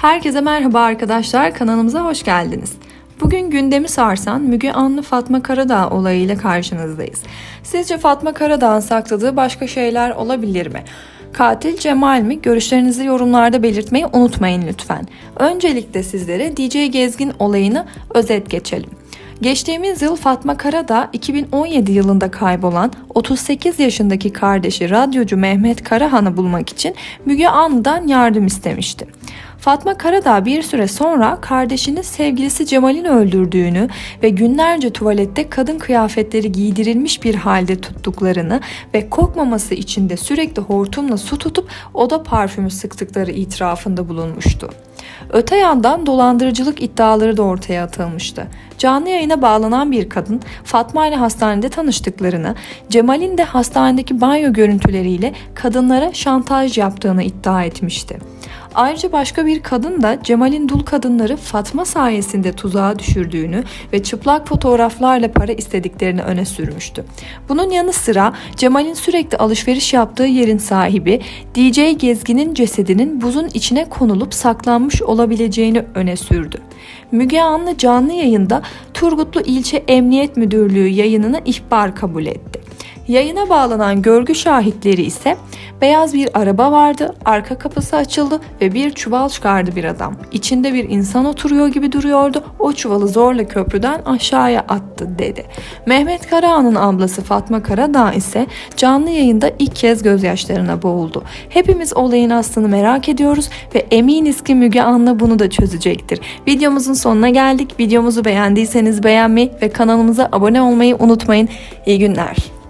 Herkese merhaba arkadaşlar, kanalımıza hoş geldiniz. Bugün gündemi sarsan Müge Anlı Fatma Karadağ olayıyla karşınızdayız. Sizce Fatma Karadağ'ın sakladığı başka şeyler olabilir mi? Katil Cemal mi? Görüşlerinizi yorumlarda belirtmeyi unutmayın lütfen. Öncelikle sizlere DJ Gezgin olayını özet geçelim. Geçtiğimiz yıl Fatma Karadağ 2017 yılında kaybolan 38 yaşındaki kardeşi radyocu Mehmet Karahan'ı bulmak için Müge Anlı'dan yardım istemişti. Fatma Karadağ bir süre sonra kardeşinin sevgilisi Cemal'in öldürdüğünü ve günlerce tuvalette kadın kıyafetleri giydirilmiş bir halde tuttuklarını ve kokmaması için de sürekli hortumla su tutup oda parfümü sıktıkları itirafında bulunmuştu. Öte yandan dolandırıcılık iddiaları da ortaya atılmıştı. Canlı yayına bağlanan bir kadın Fatma ile hastanede tanıştıklarını, Cemal'in de hastanedeki banyo görüntüleriyle kadınlara şantaj yaptığını iddia etmişti. Ayrıca başka bir kadın da Cemal'in dul kadınları Fatma sayesinde tuzağa düşürdüğünü ve çıplak fotoğraflarla para istediklerini öne sürmüştü. Bunun yanı sıra Cemal'in sürekli alışveriş yaptığı yerin sahibi DJ Gezgin'in cesedinin buzun içine konulup saklanmış olabileceğini öne sürdü. Müge Anlı canlı yayında Turgutlu İlçe Emniyet Müdürlüğü yayınını ihbar kabul etti. Yayına bağlanan görgü şahitleri ise beyaz bir araba vardı, arka kapısı açıldı ve bir çuval çıkardı bir adam. İçinde bir insan oturuyor gibi duruyordu. O çuvalı zorla köprüden aşağıya attı dedi. Mehmet Karahan'ın ablası Fatma Karadağ ise canlı yayında ilk kez gözyaşlarına boğuldu. Hepimiz olayın aslını merak ediyoruz ve eminiz ki Müge Anlı bunu da çözecektir. Videomuzun sonuna geldik. Videomuzu beğendiyseniz beğenmeyi ve kanalımıza abone olmayı unutmayın. İyi günler.